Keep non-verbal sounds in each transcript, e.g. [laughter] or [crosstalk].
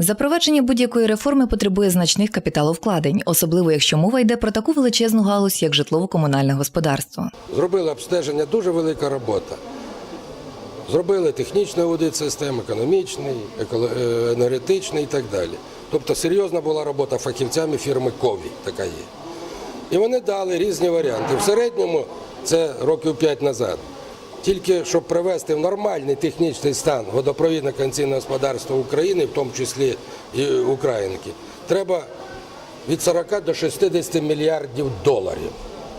Запровадження будь-якої реформи потребує значних капіталовкладень, особливо якщо мова йде про таку величезну галузь, як житлово-комунальне господарство. Зробили обстеження, дуже велика робота. Зробили технічний аудит систем, економічний, е, енергетичний і так далі. Тобто серйозна була робота фахівцями фірми Кові, така є. І вони дали різні варіанти. В середньому це років 5 назад. Тільки щоб привести в нормальний технічний стан водопровідне канційне господарство України, в тому числі і Українки, треба від 40 до 60 мільярдів доларів.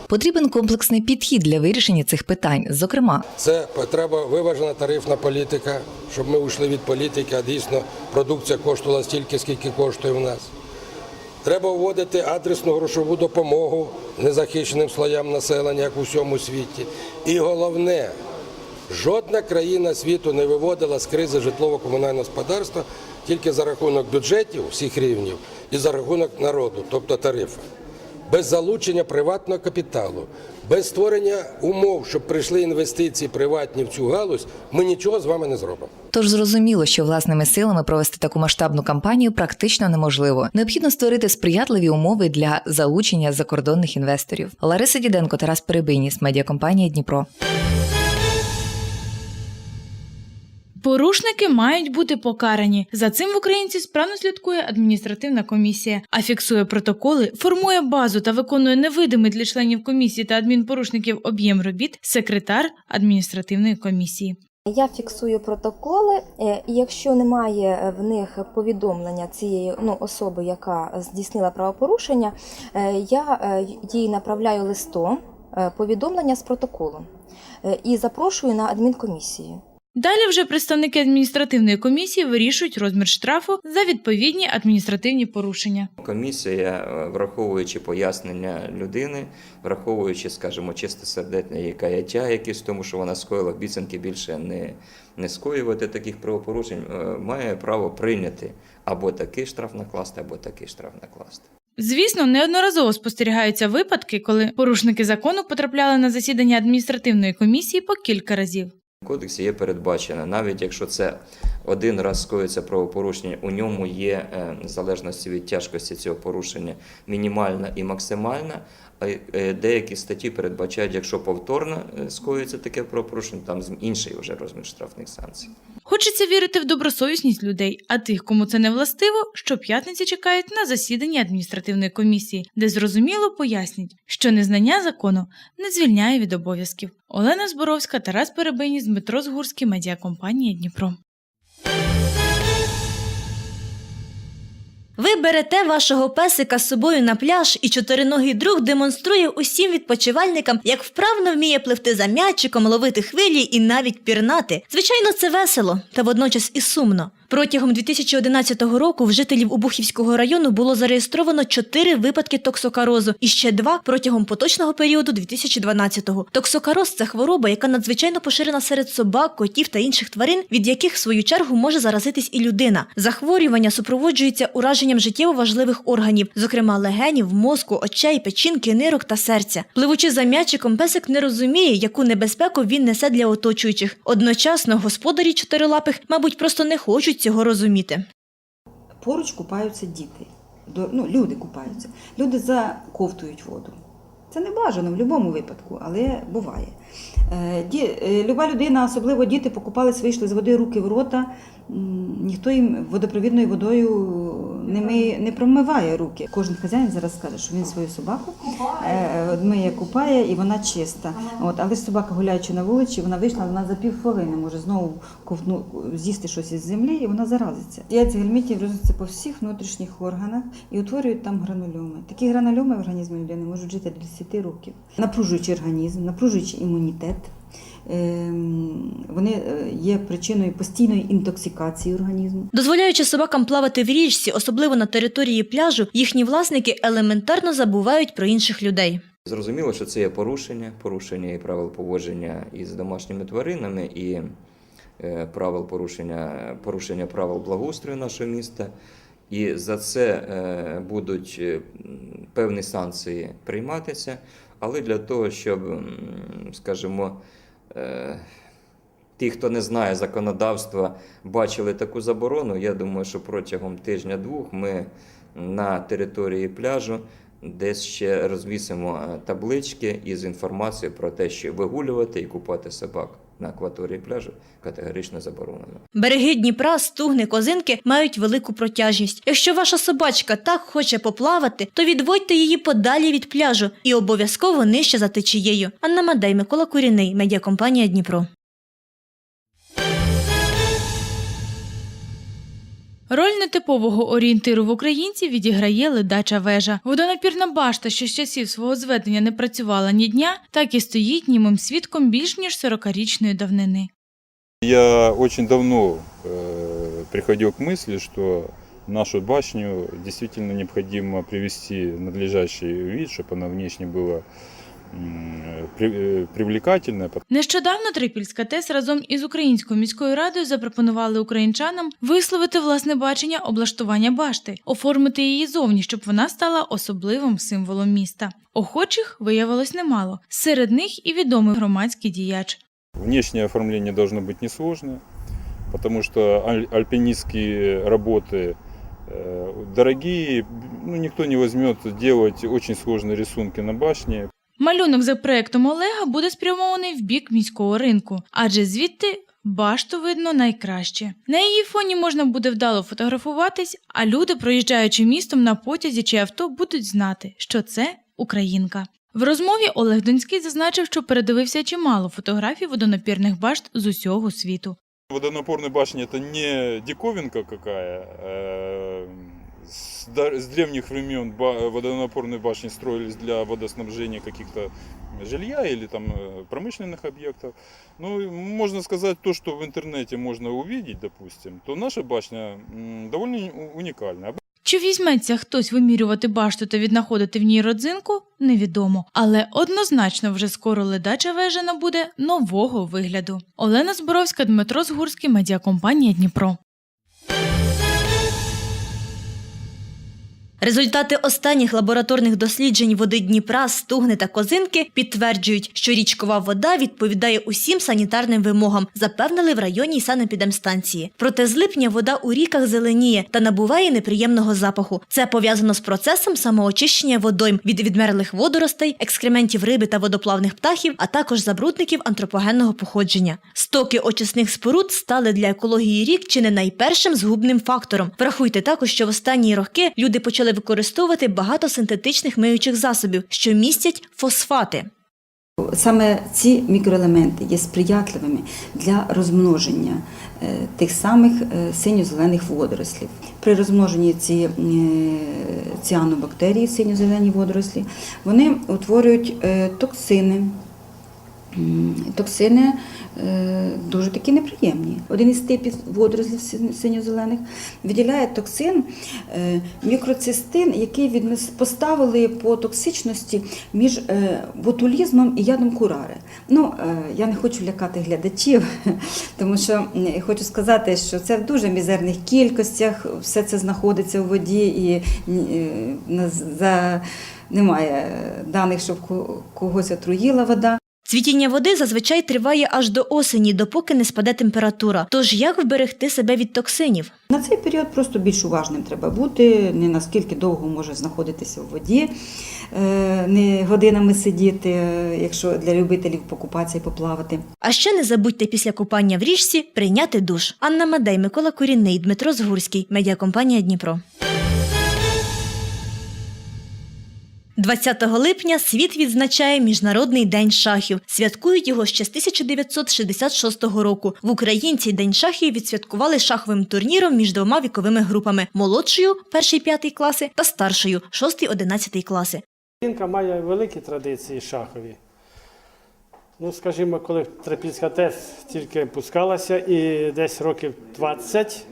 Потрібен комплексний підхід для вирішення цих питань. Зокрема, Це треба виважена тарифна політика, щоб ми вийшли від політики, а дійсно продукція коштувала стільки, скільки коштує в нас. Треба вводити адресну грошову допомогу незахищеним слоям населення, як у всьому світі. І головне, жодна країна світу не виводила з кризи житлово-комунального господарства тільки за рахунок бюджетів всіх рівнів і за рахунок народу, тобто тарифа без залучення приватного капіталу, без створення умов, щоб прийшли інвестиції приватні в цю галузь, ми нічого з вами не зробимо. тож зрозуміло, що власними силами провести таку масштабну кампанію практично неможливо. Необхідно створити сприятливі умови для залучення закордонних інвесторів. Лариса Діденко, Тарас Перебийніс, медіакомпанія Дніпро. Порушники мають бути покарані. За цим в Українці справно слідкує адміністративна комісія, а фіксує протоколи, формує базу та виконує невидимий для членів комісії та адмінпорушників об'єм робіт секретар адміністративної комісії. Я фіксую протоколи, е, і якщо немає в них повідомлення цієї ну, особи, яка здійснила правопорушення, е, я е, їй направляю листом повідомлення з протоколом і запрошую на адмінкомісію. Далі вже представники адміністративної комісії вирішують розмір штрафу за відповідні адміністративні порушення. Комісія, е, враховуючи пояснення людини, враховуючи, скажімо, чистосердечне її каяття, якесь в тому, що вона скоїла обіцянки більше не, не скоювати таких правопорушень, е, має право прийняти або такий штраф накласти, або такий штраф накласти. Звісно, неодноразово спостерігаються випадки, коли порушники закону потрапляли на засідання адміністративної комісії по кілька разів. Кодексі є передбачено, навіть якщо це один раз скоїться правопорушення, у ньому є е, в залежності від тяжкості цього порушення мінімальна і максимальна. А е, деякі статті передбачають, якщо повторно скоїться скоюється таке правопорушення, там інший вже розмір штрафних санкцій. Хочеться вірити в добросовісність людей, а тих, кому це не властиво, щоп'ятниці чекають на засіданні адміністративної комісії, де зрозуміло пояснять, що незнання закону не звільняє від обов'язків. Олена Зборовська, Тарас Перебині, Дмитро Згурський, медіакомпанія Дніпро. Ви берете вашого песика з собою на пляж, і чотириногий друг демонструє усім відпочивальникам, як вправно вміє пливти за м'ячиком, ловити хвилі і навіть пірнати. Звичайно, це весело, та водночас і сумно. Протягом 2011 року в жителів Убухівського району було зареєстровано чотири випадки токсокарозу і ще два протягом поточного періоду 2012-го. Токсокароз це хвороба, яка надзвичайно поширена серед собак, котів та інших тварин, від яких в свою чергу може заразитись і людина. Захворювання супроводжується ураженням життєво важливих органів, зокрема легенів, мозку, очей, печінки, нирок та серця. Пливучи за м'ячиком, песик не розуміє, яку небезпеку він несе для оточуючих. Одночасно господарі чотирилапих, мабуть, просто не хочуть цього розуміти. Поруч купаються діти. До- Ну, люди купаються. Люди заковтують воду. Це не бажано в будь-якому випадку, але буває. Е, Ді, е, люба людина, особливо діти, покупались, вийшли з води руки в рота. Ніхто їм водопровідною водою не, миє, не промиває руки. Кожен хазяїн зараз скаже, що він свою собаку е, миє, купає і вона чиста. От, але ж собака, гуляючи на вулиці, вона вийшла, вона за півхвилини може знову ковтну, з'їсти щось із землі і вона заразиться. Яйця гельмінтів розвиваються по всіх внутрішніх органах і утворюють там гранульоми. Такі гранульоми в організмі людини можуть жити до 10 років, напружуючи організм, напружуючи імунітет. Ем, Вони е, є причиною постійної інтоксикації організму. Дозволяючи собакам плавати в річці, особливо на території пляжу, їхні власники елементарно забувають про інших людей. Зрозуміло, що це є порушення, порушення і правил поводження із домашніми тваринами, і е, правил порушення, порушення правил благоустрою нашого міста. І за це е, будуть певні санкції прийматися, але для того, щоб, скажімо, е, ті, хто не знає законодавства, бачили таку заборону, я думаю, що протягом тижня-двох ми на території пляжу десь ще розвісимо е, таблички із інформацією про те, що вигулювати і купати собак на акваторії пляжу категорично заборонено. Береги Дніпра, стугни, козинки мають велику протяжність. Якщо ваша собачка так хоче поплавати, то відводьте її подалі від пляжу і обов'язково нижче за течією. Анна Мадей, Микола Куріний, медіакомпанія Дніпро. Роль нетипового орієнтиру в українців відіграє ледача вежа. Водонапірна башта, що з часів свого зведення не працювала ні дня, так і стоїть німим свідком більш ніж 40-річної давнини. Я очень давно э, приходил к мысли, что нашу башню действительно необходимо привести в надлежащий вид, чтобы она внешне была м, при- э, привлекательная, Нещодавно Трипільська ТЕС разом із Українською міською радою запропонували українчанам висловити власне бачення облаштування башти, оформити її зовні, щоб вона стала особливим символом міста. Охочих виявилось немало. Серед них і відомий громадський діяч. Внешнее оформление должно быть несложное, потому что аль- альпинистские работы э, дорогие, ну, никто не возьмет делать очень сложные рисунки на башне. Малюнок за проектом Олега буде спрямований в бік міського ринку, адже звідти башту видно найкраще. На її фоні можна буде вдало фотографуватись, а люди, проїжджаючи містом на потязі чи авто, будуть знати, що це українка. В розмові Олег Донський зазначив, що передивився чимало фотографій водонапірних башт з усього світу. Водонапорная башня это не диковинка какая э, С, да- с древних времен ба- водонапорные башни строились для водоснабжения каких-то жилья или там э, промышленных объектов. Ну, и можно сказать то, что в интернете можно увидеть, допустим, то наша башня м, довольно у- уникальна. Чи візьметься хтось вимірювати башту та віднаходити в ній родзинку, невідомо. Але однозначно вже скоро ледача вежа набуде нового вигляду. Олена Зборовська, Дмитро Згурський, медіакомпанія Дніпро. Результати останніх лабораторних досліджень води Дніпра, стугни та козинки підтверджують, що річкова вода відповідає усім санітарним вимогам, запевнили в районній санепідемстанції. Проте з липня вода у ріках зеленіє та набуває неприємного запаху. Це пов'язано з процесом самоочищення водойм від відмерлих водоростей, екскрементів риби та водоплавних птахів, а також забрудників антропогенного походження. Стоки очисних споруд стали для екології рік чи не найпершим згубним фактором. Врахуйте також, що в останні роки люди почали використовувати багато синтетичних миючих засобів, що містять фосфати. Саме ці мікроелементи є сприятливими для розмноження е, тих самих е, синьо-зелених водорослів. При розмноженні ці е, ціанобактерії, синьо-зелені водорослі, вони утворюють токсини. Токсини дуже такі неприємні. Один із типів водорослів синьо- синьо-зелених виділяє токсин е, мікроцистин, який поставили по токсичності між е, ботулізмом і ядом курари. Ну, е, я не хочу лякати глядачів, [laughs] тому що хочу сказати, що це в дуже мізерних кількостях, все це знаходиться у воді і е, за, немає даних, щоб когось отруїла вода. Цвітіння води зазвичай триває аж до осені, допоки не спаде температура. Тож як вберегти себе від токсинів? На цей період просто більш уважним треба бути, не наскільки довго може знаходитися в воді, е, не годинами сидіти, якщо для любителів покупатися і поплавати. А ще не забудьте після купання в річці прийняти душ. Анна Мадей, Микола Курінний, Дмитро Згурський, медіакомпанія Дніпро. 20 липня світ відзначає Міжнародний день шахів. Святкують його ще з 1966 року. В Україні день шахів відсвяткували шаховим турніром між двома віковими групами: молодшою перший п'ятий класи та старшою шостий одинадцятий класи. Українка має великі традиції шахові. Ну, скажімо, коли Трипільська ТЕС тільки пускалася, і десь років 20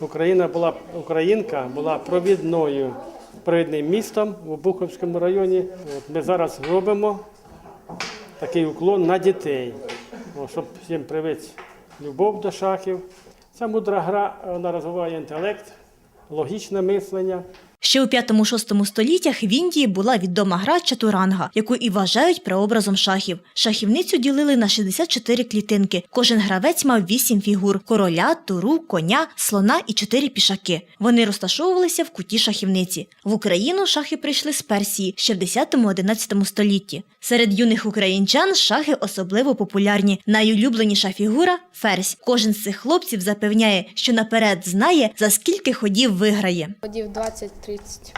Україна була, Українка була провідною провідним містом у Буховському районі. От ми зараз робимо такий уклон на дітей, О, щоб всім привити любов до шахів. Ця мудра гра вона розвиває інтелект, логічне мислення. Ще у 5-6 століттях в Індії була відома гра чатуранга, яку і вважають прообразом шахів. Шахівницю ділили на 64 клітинки. Кожен гравець мав 8 фігур: короля, туру, коня, слона і 4 пішаки. Вони розташовувалися в куті шахівниці. В Україну шахи прийшли з Персії ще в 10-11 столітті. Серед юних українчан шахи особливо популярні. Найулюбленіша фігура ферзь. Кожен з цих хлопців запевняє, що наперед знає, за скільки ходів виграє. Ходів 20-30.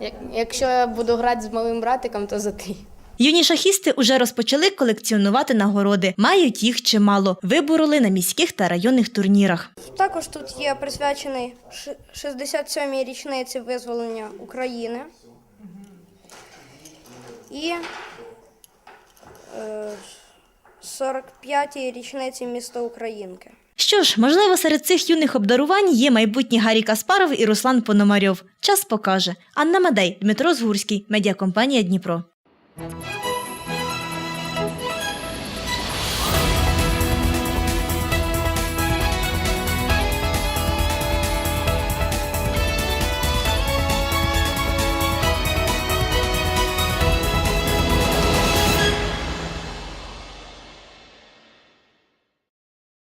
Як- Якщо я буду грати з малим братиком, то за три. Юні шахісти уже розпочали колекціонувати нагороди. Мають їх чимало. Вибороли на міських та районних турнірах. Також тут є присвячений ши- 67-й річниці визволення України і е, 45-й річниці міста Українки. Що ж, можливо, серед цих юних обдарувань є майбутні Гаррі Каспаров і Руслан Пономарьов. Час покаже. Анна Мадей, Дмитро Згурський, медіакомпанія Дніпро.